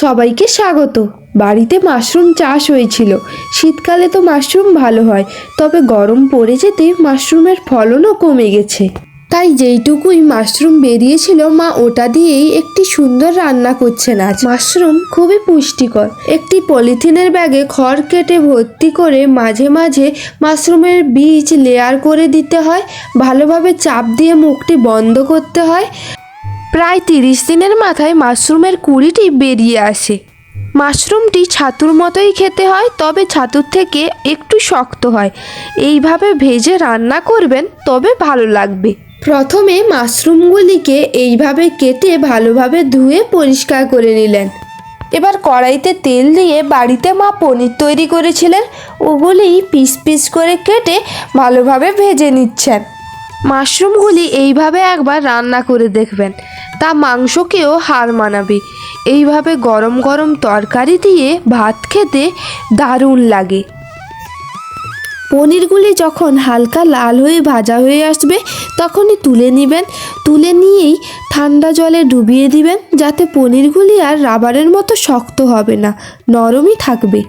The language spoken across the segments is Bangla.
সবাইকে স্বাগত। বাড়িতে মাশরুম চাষ হয়েছিল। শীতকালে তো মাশরুম ভালো হয়, তবে গরম পড়ে যেতে মাশরুমের ফলনও কমে গেছে। তাই যেইটুকুই মাশরুম বেরিয়েছিল, মা ওটা দিয়েই একটি সুন্দর রান্না করছেন আজ। মাশরুম খুবই পুষ্টিকর। একটি পলিথিনের ব্যাগে খড় কেটে ভর্তি করে মাঝে মাঝে মাশরুমের বীজ লেয়ার করে দিতে হয়, ভালোভাবে চাপ দিয়ে মুখটি বন্ধ করতে হয়। প্রায় তিরিশ দিনের মাথায় মাশরুমের কুড়িটি বেরিয়ে আসে। মাশরুমটি ছাতুর মতোই খেতে হয়, তবে ছাতুর থেকে একটু শক্ত হয়। এইভাবে ভেজে রান্না করবেন, তবে ভালো লাগবে। প্রথমে মাশরুমগুলিকে এইভাবে কেটে ভালোভাবে ধুয়ে পরিষ্কার করে নিলেন। এবার কড়াইতে তেল দিয়ে বাড়িতে মা পনির তৈরি করেছিলেন। ওগুলি পিস পিস করে কেটে ভালোভাবে ভেজে নিচ্ছেন। মাশরুমগুলি এইভাবে একবার রান্না করে দেখবেন। তা মাংসকেও হার মানাবে। এইভাবে গরম গরম তরকারি দিয়ে ভাত খেতে দারুণ লাগে। পনিরগুলি যখন হালকা লাল হয়ে ভাজা হয়ে আসবে, তখনই তুলে নেবেন। তুলে নিয়েই ঠান্ডা জলে ডুবিয়ে দিবেন, যাতে পনিরগুলি আর রাবারের মতো শক্ত হবে না, নরমই থাকবে।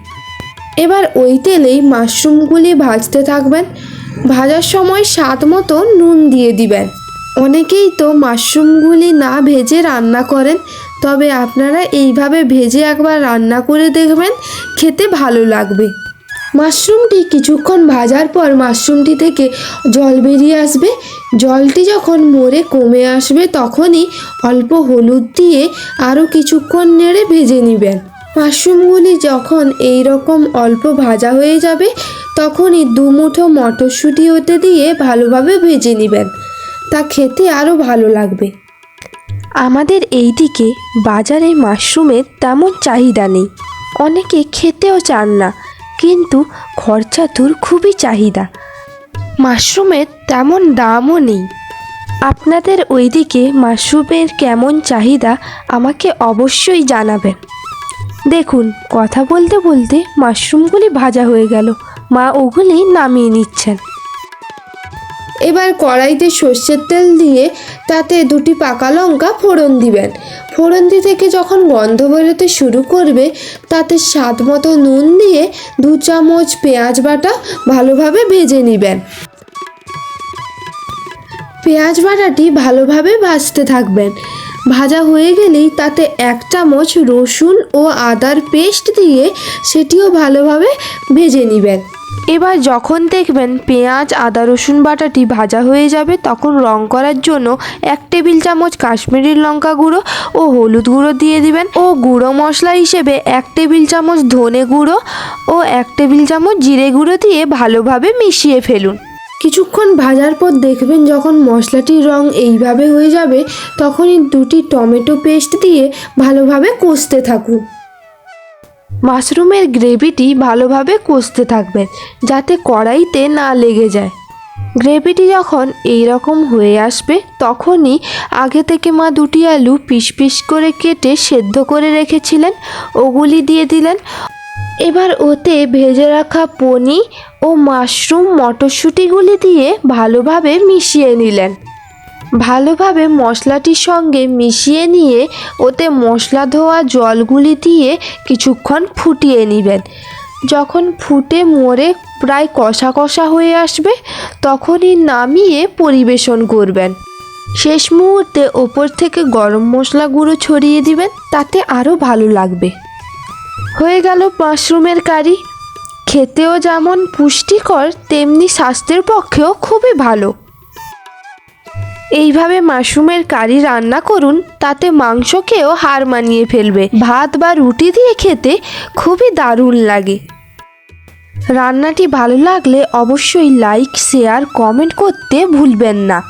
এবার ওই তেলেই মাশরুমগুলি ভাজতে থাকবেন। ভাজার সময় স্বাদ মতো নুন দিয়ে দিবেন। অনেকেই তো মাশরুমগুলি না ভেজে রান্না করেন, তবে আপনারা এইভাবে ভেজে একবার রান্না করে দেখবেন, খেতে ভালো লাগবে। মাশরুমটি কিছুক্ষণ ভাজার পর মাশরুমটি থেকে জল বেরিয়ে আসবে। জলটি যখন মরে কমে আসবে, তখনই অল্প হলুদ দিয়ে আরও কিছুক্ষণ নেড়ে ভেজে নেবেন। মাশরুমগুলি যখন এই রকম অল্প ভাজা হয়ে যাবে, তখনই দু মুঠো মটরশুঁটি ওতে দিয়ে ভালোভাবে ভেজে নেবেন। তা খেতে আরও ভালো লাগবে। আমাদের এইদিকে বাজারে মাশরুমের তেমন চাহিদা নেই। অনেকে খেতেও চান না, কিন্তু খরচাতুর খুবই চাহিদা। মাশরুমের তেমন দামও নেই। আপনাদের ওইদিকে মাশরুমের কেমন চাহিদা আমাকে অবশ্যই জানাবেন। দেখুন, কথা বলতে বলতে মাশরুমগুলি ভাজা হয়ে গেল। মা ওগুলি নামিয়ে নিচ্ছেন। এবার কড়াইতে সর্ষের তেল দিয়ে তাতে দুটি পাকা লঙ্কা ফোড়ন দিবেন। ফোড়নটি থেকে যখন গন্ধ বেরোতে শুরু করবে, তাতে স্বাদ মতো নুন দিয়ে দু চামচ পেঁয়াজ বাটা ভালোভাবে ভেজে নেবেন। পেঁয়াজ বাটাটি ভালোভাবে ভাজতে থাকবেন। ভাজা হয়ে গেলেই তাতে এক চামচ রসুন ও আদার পেস্ট দিয়ে সেটিও ভালোভাবে ভেজে নেবেন। এবার যখন দেখবেন পেঁয়াজ, আদা, রসুন বাটাটি ভাজা হয়ে যাবে, তখন রং করার জন্য এক টেবিল চামচ কাশ্মীরি লঙ্কা গুঁড়ো ও হলুদ গুঁড়ো দিয়ে দিবেন ও গুঁড়ো মশলা হিসেবে এক টেবিল চামচ ধনে গুঁড়ো ও এক টেবিল চামচ জিরে গুঁড়ো দিয়ে ভালোভাবে মিশিয়ে ফেলুন। কিছুক্ষণ ভাজার পর দেখবেন যখন মশলাটির রং এইভাবে হয়ে যাবে, তখনই দুটি টমেটো পেস্ট দিয়ে ভালোভাবে কষতে থাকুন। মাশরুমের গ্রেভিটি ভালোভাবে কষতে থাকবেন যাতে কড়াইতে না লেগে যায়। গ্রেভিটি যখন এই রকম হয়ে আসবে, তখনই আগে থেকে মা দুটি আলু পিস পিস করে কেটে সেদ্ধ করে রেখেছিলেন, ওগুলি দিয়ে দিলেন। এবার ওতে ভেজে রাখা পনি ও মাশরুম মটরশুঁটিগুলি দিয়ে ভালোভাবে মিশিয়ে নিলেন। ভালোভাবে মশলাটির সঙ্গে মিশিয়ে নিয়ে ওতে মশলা ধোয়া জলগুলি দিয়ে কিছুক্ষণ ফুটিয়ে নেবেন। যখন ফুটে মরে প্রায় কষা কষা হয়ে আসবে, তখনই নামিয়ে পরিবেশন করবেন। শেষ মুহূর্তে ওপর থেকে গরম মশলা গুঁড়ো ছড়িয়ে দিবেন, তাতে আরও ভালো লাগবে। হয়ে গেল মাশরুমের কারি। খেতেও যেমন পুষ্টিকর, তেমনি স্বাস্থ্যের পক্ষেও খুবই ভালো। এইভাবে মাশরুমের কারি রান্না করুন, তাতে মাংসকেও হার মানিয়ে ফেলবে। ভাত বা রুটি দিয়ে খেতে খুবই দারুণ লাগে। রান্নাটি ভালো লাগলে অবশ্যই লাইক, শেয়ার, কমেন্ট করতে ভুলবেন না।